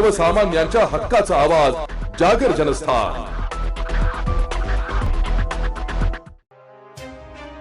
सर्वसामान्यांच्या हक्काचा आवाज जागर जनस्थान.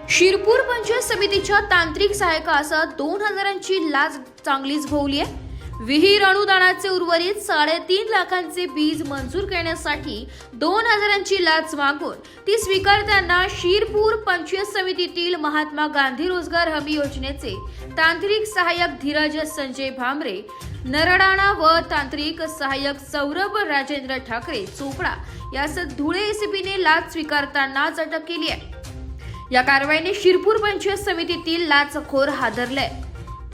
शिरपूर पंचायत समितीच्या तांत्रिक सहाय्यकास दोन हजारांची लाच चांगलीच भोवली आहे. विहीर अनुदानाचे उर्वरित साडेतीन लाखांचे बीज मंजूर करण्यासाठी दोन हजारांची लाच मागून ती स्वीकारताना शिरपूर पंचायत समितीतील महात्मा गांधी रोजगार हमी योजनेचे तांत्रिक सहाय्यक धीरज संजय भामरे नरडाणा व तांत्रिक सहाय्यक सौरभ राजेंद्र ठाकरे चोपडा यास धुळे एसीबीने लाच स्वीकारतानाच अटक केली आहे. या कारवाईने शिरपूर पंचायत समितीतील लाचखोर हादरले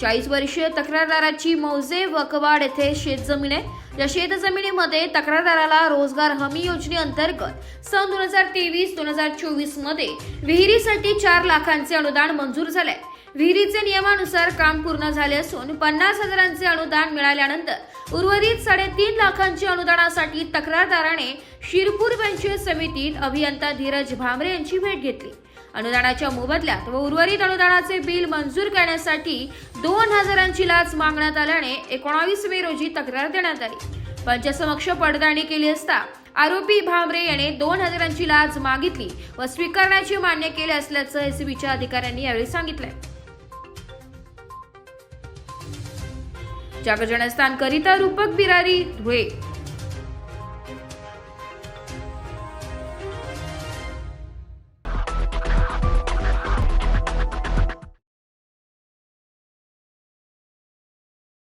चाळीस वर्षीय तक्रारदाराची मौजे वकवाड येथे शेतजमीन आहे. या शेतजमिनीमध्ये तक्रारदाराला रोजगार हमी योजनेअंतर्गत सन दोन हजार तेवीस दोन हजार चोवीसमध्ये विहिरीसाठी चार लाखांचे अनुदान मंजूर झाले विहिरीचे नियमानुसार काम पूर्ण झाले असून पन्नास हजारांचे अनुदान मिळाल्यानंतर उर्वरित साडेतीन लाखांच्या अनुदानासाठी तक्रारदाराने शिरपूर पंचायत समितीत अभियंता धीरज भामरे यांची भेट घेतली. अनुदानाच्या मोबदल्यात व उर्वरित अनुदानाचे बिल मंजूर करण्यासाठी दोन हजारांची लाच मागण्यात आल्याने एकोणावीस मे रोजी तक्रार देण्यात आली. पंचसमक्ष पडताळणी केली असता आरोपी भामरे याने दोन हजारांची लाच मागितली व स्वीकारण्याचे मान्य केले असल्याचं एसीबीच्या अधिकाऱ्यांनी यावेळी सांगितलंय. जागरणस्थान करिता रूपक बिरारी धुळे